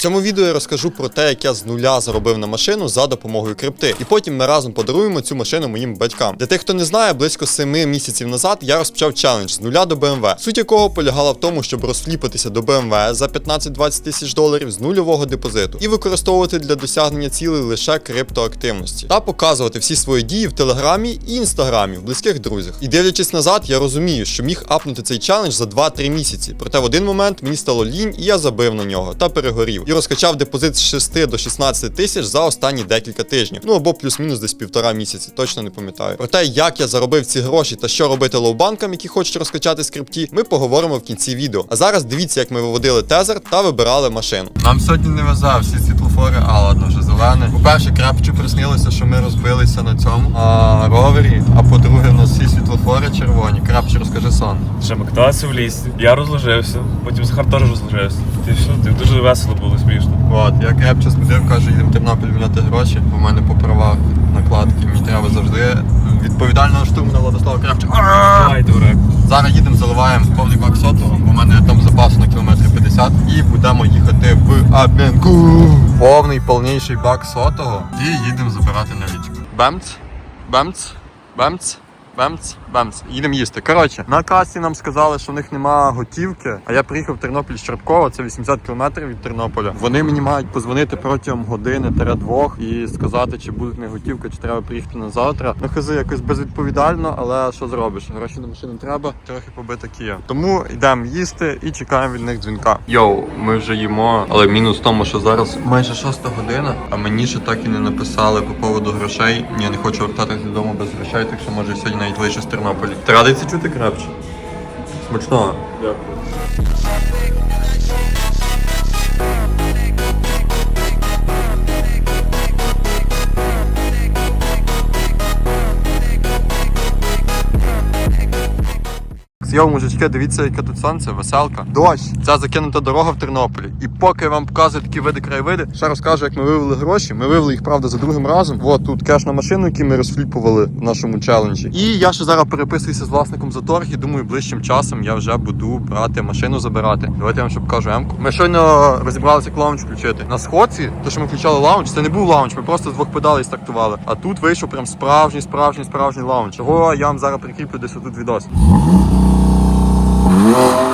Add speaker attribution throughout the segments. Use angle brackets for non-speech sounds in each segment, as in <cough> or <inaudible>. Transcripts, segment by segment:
Speaker 1: Цьому відео я розкажу про те, як я з нуля заробив на машину за допомогою крипти. І потім ми разом подаруємо цю машину моїм батькам. Для тих, хто не знає, близько 7 місяців назад я розпочав челендж з нуля до BMW, суть якого полягала в тому, щоб розфліпатися до BMW за 15-20 тисяч доларів з нульового депозиту і використовувати для досягнення цілей лише криптоактивності та показувати всі свої дії в телеграмі і інстаграмі в близьких друзях. І дивлячись назад, я розумію, що міг апнути цей челендж за 2-3 місяці. Проте в один момент мені стало лінь, і я забив на нього та перегорів. І розкачав депозит з 6 до 16 тисяч за останні декілька тижнів. Ну або плюс-мінус десь півтора місяці, точно не пам'ятаю. Про те, як я заробив ці гроші та що робити лоу-банкам, які хочуть розкачати скрипті, ми поговоримо в кінці відео. А зараз дивіться, як ми виводили тезер та вибирали машину. Нам сьогодні не везе всі світлофори, а ладно. По-перше, крапче приснилося, що ми розбилися на цьому а, ровері. А по-друге, у нас всі світлофори червоні. Крапче, розкажи сон.
Speaker 2: Ще ми каталися в лісі, я розложився, потім Захар теж розложився. Ти що, ти дуже весело було, смішно.
Speaker 1: От, я крепче ходив, кажу, їдемо в Тернопіль міняти гроші. У мене по правах накладки. Мені треба завжди відповідального штурмана Владислава Крепча.
Speaker 2: Ай, дурак.
Speaker 1: Зараз їдемо, заливаємо повний бак сотого, бо в мене там запас на кілометр 50 і будемо їхати в Аб'янку. Повний повніший бак сотого і їдемо забирати налічку. Бемц, бемц, бемц. Бемц, бемц, їдемо їсти. Коротше, на касі нам сказали, що в них нема готівки. А я приїхав в Тернопіль з Чорткова, це 80 кілометрів від Тернополя. Вони мені мають позвонити протягом години двох і сказати, чи буде не готівка, чи треба приїхати на завтра. Ну хази якось безвідповідально, але що зробиш? Гроші на машину треба, трохи побита Кія. Тому йдемо їсти і чекаємо від них дзвінка. Йоу, ми вже їмо, але мінус в тому, що зараз майже шоста година, а мені ще так і не написали по поводу грошей. Я не хочу вертатися додому без грошей, так що може сьогодні навіть лише з Тернополя. Ти радий це чути крапче? Смачного.
Speaker 2: Дякую.
Speaker 1: Йоу, мужички, дивіться, яке тут сонце, веселка. Дощ. Ця закинута дорога в Тернополі. І поки я вам показую такі види краєвиди, ще розкажу, як ми вивели гроші. Ми вивели їх, правда, за другим разом. От тут кеш на машину, який ми розфліпували в нашому челенджі. І я ще зараз переписуюся з власником за торг і думаю, ближчим часом я вже буду брати машину забирати. Давайте я вам ще покажу емку. Ми щойно розібралися, як лаунч включити. На сходці, то що ми включали лаунч, це не був лаунч, ми просто з двох педалей стартували. А тут вийшов прям справжній, справжній, справжній лаунч. Чого я вам зараз прикріплю десь отут відос. Oh.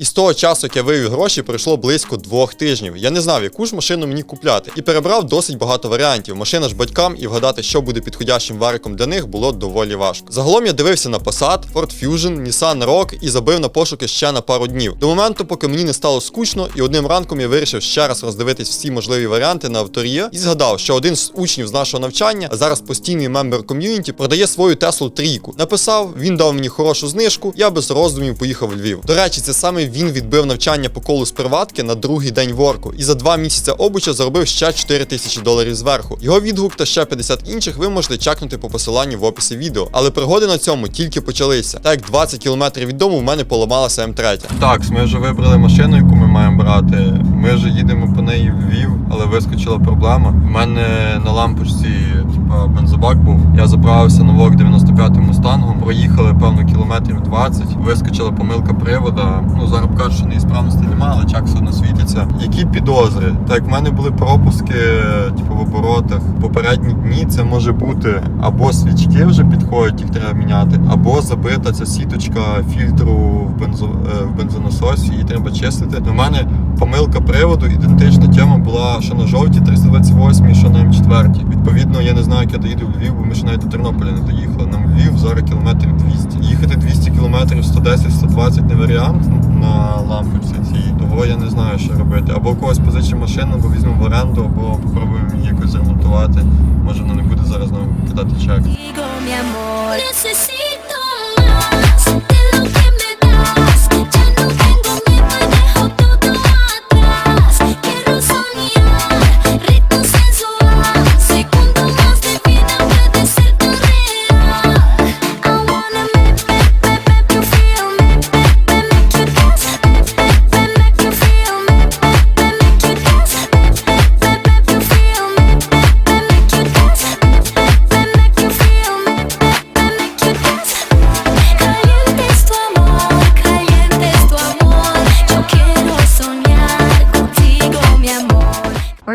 Speaker 1: І з того часу, як я вивів гроші, пройшло близько двох тижнів. Я не знав, яку ж машину мені купляти, і перебрав досить багато варіантів. Машина ж батькам, і вгадати, що буде підходящим вариком для них, було доволі важко. Загалом я дивився на Passat, Ford Fusion, Nissan Rogue і забив на пошуки ще на пару днів. До моменту, поки мені не стало скучно, і одним ранком я вирішив ще раз роздивитись всі можливі варіанти на авторія і згадав, що один з учнів з нашого навчання, а зараз постійний мембер ком'юніті, продає свою Теслу трійку. Написав, він дав мені хорошу знижку, я без роздумів поїхав у Львів. До речі, це саме він відбив навчання по колу з приватки на другий день ворку, і за два місяці обуча заробив ще 4 тисячі доларів зверху. Його відгук та ще 50 інших ви можете чекнути по посиланню в описі відео. Але пригоди на цьому тільки почалися. Так як 20 кілометрів від дому в мене поламалася М3. Так, ми вже вибрали машину, яку ми маємо брати. Ми вже їдемо по неї в Львів, але вискочила проблема. У мене на лампочці типа бензобак був. Я заправився на ВОК 95-м мустангом. Проїхали певно кілометрів 20. Вискочила помилка привода. Ну зараз кажуть, що неісправності немає, але чак все одно світиться. Які підозри? Так, в мене були пропуски, типу в оборотах. Попередні дні це може бути або свічки вже підходять, їх треба міняти, або забита ця сіточка фільтру в бензо е, в бензонасосі, її треба чистити. У мене помилка приводу, ідентична тема була, що на жовтій 328, що на М4. Відповідно, я не знаю, як я доїду в Львів, бо ми ще навіть до Тернополя не доїхали. Нам Львів зараз кілометрів 200. Їхати 200 кілометрів 110-120 не варіант на лампочці цій. Того я не знаю, що робити. Або у когось позичимо машину, або візьмемо в оренду, або попробуємо її якось зремонтувати. Може вона не буде зараз нам кидати чек.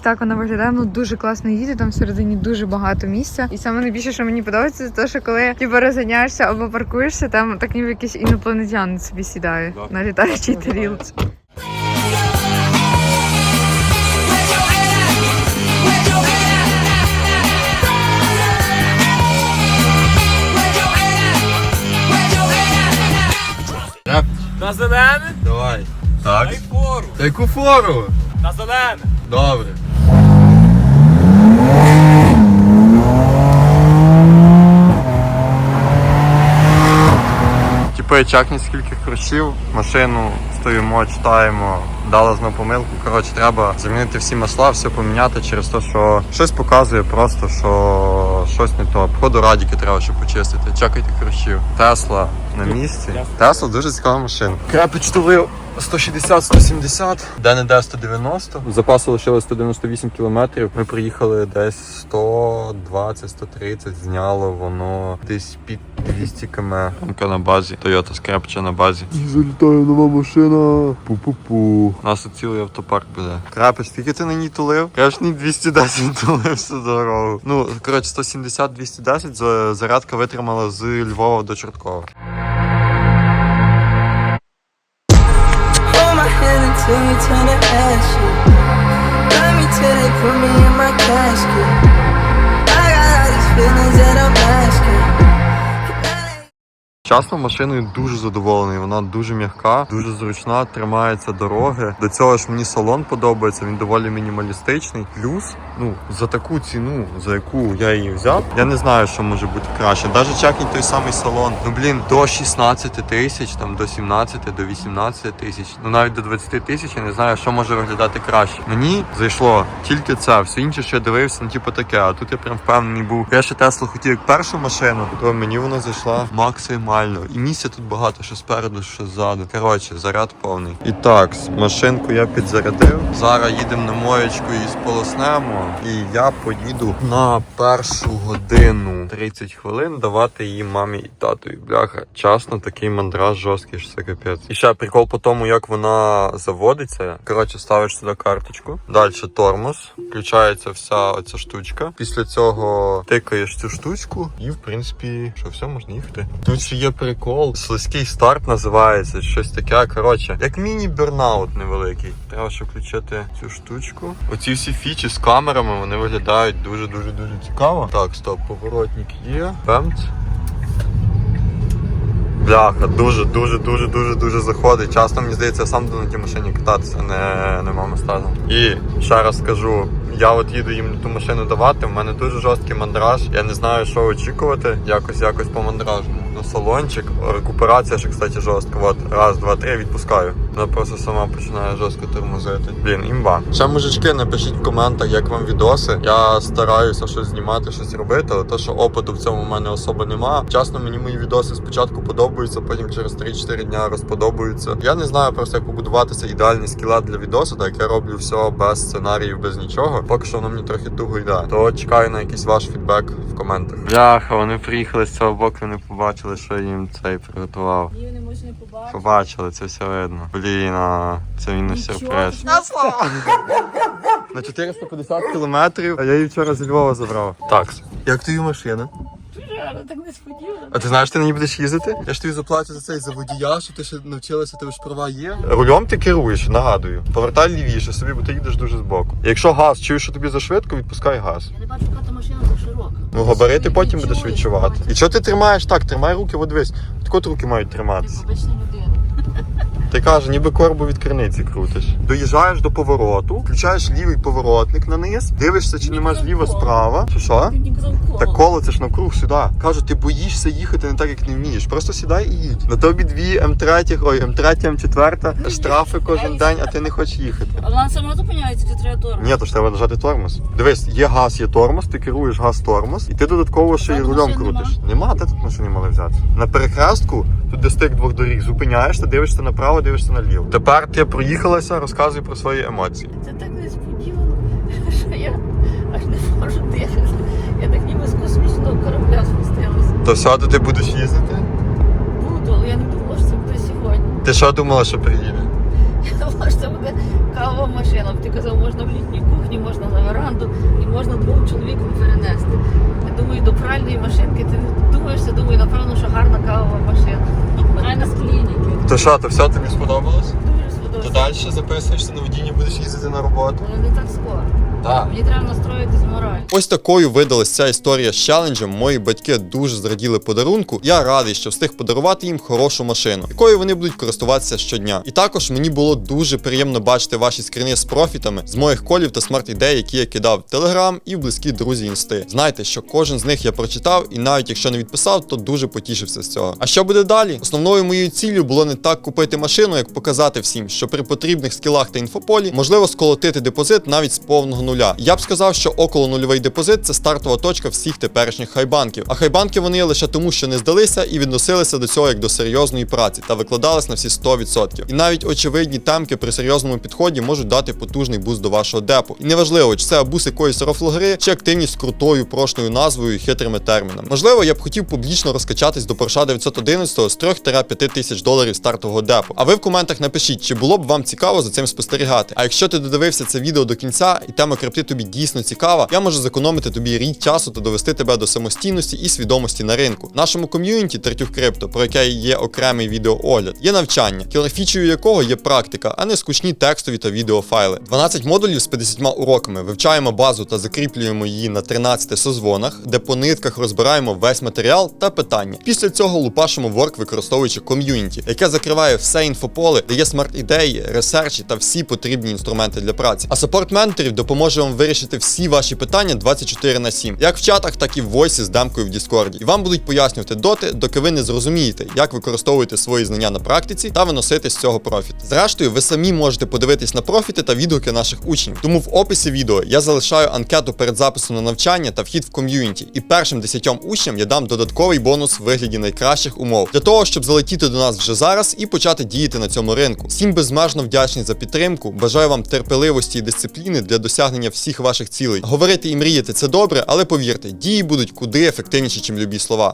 Speaker 3: Так вона виглядає. Ну дуже класно їде. Там всередині дуже багато місця. І саме найбільше, що мені подобається, це те, що коли типу, розганяєшся або паркуєшся, там так ніби якийсь інопланетян собі сідає
Speaker 2: Да.
Speaker 3: на літаючій тарілці.
Speaker 2: На зелене?
Speaker 1: Давай. Так.
Speaker 2: Дай фору.
Speaker 1: Та яку фору?
Speaker 2: На зелене.
Speaker 1: Добре. Типу, чакні скільки кручів, машину стоїмо, читаємо, дали знову помилку. Коротше, треба замінити всі масла, все поміняти через те, що щось показує просто, що щось не то. Походу радіки треба ще почистити. Чекайте кручів. Тесла на місці. Тесла дуже цікава машина. Крепич тулив 160-170, де не де 190. Запасу лишилось 198 кілометрів. Ми приїхали десь 120-130, зняло воно десь під 200 км. Рамка на базі, Toyota Скрепча на базі. І залітає нова машина. Пу-пу-пу. У нас тут цілий автопарк буде. Крапич, скільки ти на ній тулив? Ні 210 <laughs> тулив всю дорогу. Ну, коротше, 170-210 зарядка витримала з Львова до Чорткова.
Speaker 4: Put me in my casket. I got all these feelings that I'm asking.
Speaker 1: Чесно, машиною дуже задоволений. Вона дуже м'яка, дуже зручна, тримається дороги. До цього ж мені салон подобається. Він доволі мінімалістичний. Плюс, ну за таку ціну, за яку я її взяв, я не знаю, що може бути краще. Навіть чекніть той самий салон. Ну блін, до 16 тисяч, там до 17, до 18 тисяч, ну навіть до 20 тисяч. Я не знаю, що може виглядати краще. Мені зайшло тільки це. Все інше, що я дивився, ну типу таке. А тут я прям впевнений був. Я ще Теслу хотів як першу машину, то мені вона зайшла максимально. І місця тут багато, що спереду, що ззаду. Коротше, заряд повний. І так, машинку я підзарядив. Зараз їдемо на моєчку і сполоснемо. І я поїду на першу годину 30 хвилин давати її мамі і татові. Бляха, часно, такий мандраж жорсткий, що це капець. І ще прикол по тому, як вона заводиться. Коротше, ставиш сюди карточку. Далі тормоз. Включається вся оця штучка. Після цього тикаєш цю штучку, і в принципі, що все можна їхати. Тут ще є прикол. Слизький старт називається, щось таке. Коротше, як міні-бернаут невеликий. Треба ще включити цю штучку. Оці всі фічі з камерами вони виглядають дуже дуже цікаво. Так, стоп, поворотник є. Бемц. Бляха, дуже, дуже, дуже, дуже, дуже заходить. Часто мені здається, сам буду на тій машині кататися, не, не мама стазом. І ще раз скажу, я от їду їм ту машину давати. У мене дуже жорсткий мандраж. Я не знаю, що очікувати. Якось, якось по мандражу. Ну, салончик, рекуперація ще, кстати, жорстка. От раз, два, три, відпускаю. Вона просто сама починає жорстко тормозити. Блін, імба. Ще мужички, напишіть в коментах, як вам відоси. Я стараюся щось знімати, щось робити, але то, що опиту в цьому в мене особо нема. Чесно, мені мої відоси спочатку подобаються, потім через 3-4 дня розподобаються. Я не знаю просто, як побудуватися ідеальний скілет для відосу, так як я роблю все без сценаріїв, без нічого. Поки що воно мені трохи туго йде. То чекаю на якийсь ваш фідбек в коментах. Бляха, вони приїхали з цього боку, не побачили, що я їм цей приготував.
Speaker 5: Її не можна побачити.
Speaker 1: Побачили, це все видно. Блін, а це він не прес. На 450 кілометрів, а я її вчора з Львова забрав. Так, як тобі машина?
Speaker 5: Реально так несподівано.
Speaker 1: А ти знаєш, ти на ній будеш їздити? Я ж тобі заплачу за цей за водія, що ти ще навчилася, тебе ж права є. Рулем ти керуєш, нагадую. Повертай лівіше собі, бо ти їдеш дуже збоку. Якщо газ, чуєш, що тобі зашвидко, відпускай газ.
Speaker 5: Я не бачу, яка та машина так широка.
Speaker 1: Ну, габарити потім будеш відчувати. І що ти тримаєш так? Тримай руки, от дивись. Так от руки мають
Speaker 5: Ти
Speaker 1: триматися.
Speaker 5: обична людина.
Speaker 1: Ти кажеш, ніби корбу від криниці крутиш. Доїжджаєш до повороту, включаєш лівий поворотник на низ, дивишся, чи нема зліва справа. Що що?
Speaker 5: Ти коло.
Speaker 1: Це ж навкруг сюди. Кажу, ти боїшся їхати не так, як не вмієш. Просто сідай і їдь. На тобі дві М3, ой, М3, М4, штрафи кожен день, а ти не хочеш їхати.
Speaker 5: А вона сама зупиняється, чи треба тормоз?
Speaker 1: Ні, то ж треба нажати тормоз. Дивись, є газ, є тормоз, ти керуєш газ-тормоз, і ти додатково ще й рулем крутиш. Нема, де тут машини мали взяти? На перехрестку, тут де стик двох доріг, зупиняєшся, дивишся направо, дивишся наліво. Тепер ти проїхалася, розказуй про свої емоції.
Speaker 5: Це так несподівано, <laughs> що я аж не можу дихати. Я так ніби з космічного корабля спустилася.
Speaker 1: То сяду ти будеш їздити?
Speaker 5: Буду, але я не думала, що це буде сьогодні.
Speaker 1: Ти що думала, що приїде? <laughs>
Speaker 5: Я думала, що це буде кавова машина. Ти казав, можна в літній кухні, можна на можна двом чоловікам перенести. Я думаю, до пральної машинки ти думаєшся, думаю, напевно, що гарна кавова машина. Реально з клініки.
Speaker 1: То що, то все тобі сподобалось?
Speaker 5: Дуже сподобалося.
Speaker 1: далі записуєшся на водіння, будеш їздити на роботу.
Speaker 5: Але не так скоро.
Speaker 1: Так.
Speaker 5: Мені треба настроїтись мораль.
Speaker 1: Ось такою видалась ця історія з челенджем. Мої батьки дуже зраділи подарунку. Я радий, що встиг подарувати їм хорошу машину, якою вони будуть користуватися щодня. І також мені було дуже приємно бачити ваші скріни з профітами з моїх колів та смарт-ідей, які я кидав в Телеграм і в близькі друзі інсти. Знайте, що кожен з них я прочитав, і навіть якщо не відписав, то дуже потішився з цього. А що буде далі? Основною моєю ціллю було не так купити машину, як показати всім, що при потрібних скілах та інфополі можливо сколотити депозит навіть з повного нуля. Я б сказав, що около нульовий депозит це стартова точка всіх теперішніх хайбанків. А хайбанки вони лише тому, що не здалися і відносилися до цього як до серйозної праці та викладались на всі 100%. І навіть очевидні темки при серйозному підході можуть дати потужний буст до вашого депу. І неважливо, чи це абус якоїсь рофлгри, чи активність з крутою прошною назвою і хитрими термінами. Можливо, я б хотів публічно розкачатись до Porsche 911 з 3-5 тисяч доларів стартового депу. А ви в коментах напишіть, чи було б вам цікаво за цим спостерігати. А якщо ти додивився це відео до кінця і тема крипти тобі дійсно цікава, я можу зекономити тобі рік часу та довести тебе до самостійності і свідомості на ринку. В нашому ком'юніті Третюх Крипто, про яке є окремий відеоогляд, є навчання, кілерфічею якого є практика, а не скучні текстові та відеофайли. 12 модулів з 50 уроками. Вивчаємо базу та закріплюємо її на 13 созвонах, де по нитках розбираємо весь матеріал та питання. Після цього лупашимо ворк, використовуючи ком'юніті, яке закриває все інфополе, дає смарт-ідеї, ресерчі та всі потрібні інструменти для праці. А саппорт менторів допоможе вам вирішити всі ваші питання 24 на 7, як в чатах, так і в войсі з демкою в Діскорді. І вам будуть пояснювати доти, доки ви не зрозумієте, як використовувати свої знання на практиці та виносити з цього профіт. Зрештою, ви самі можете подивитись на профіти та відгуки наших учнів. Тому в описі відео я залишаю анкету перед записом на навчання та вхід в ком'юніті. І першим 10 учням я дам додатковий бонус в вигляді найкращих умов для того, щоб залетіти до нас вже зараз і почати діяти на цьому ринку. Всім безмежно вдячний за підтримку. Бажаю вам терпеливості і дисципліни для досягнення всіх ваших цілей. Говорити і мріяти це добре, але повірте, дії будуть куди ефективніші, ніж любі слова.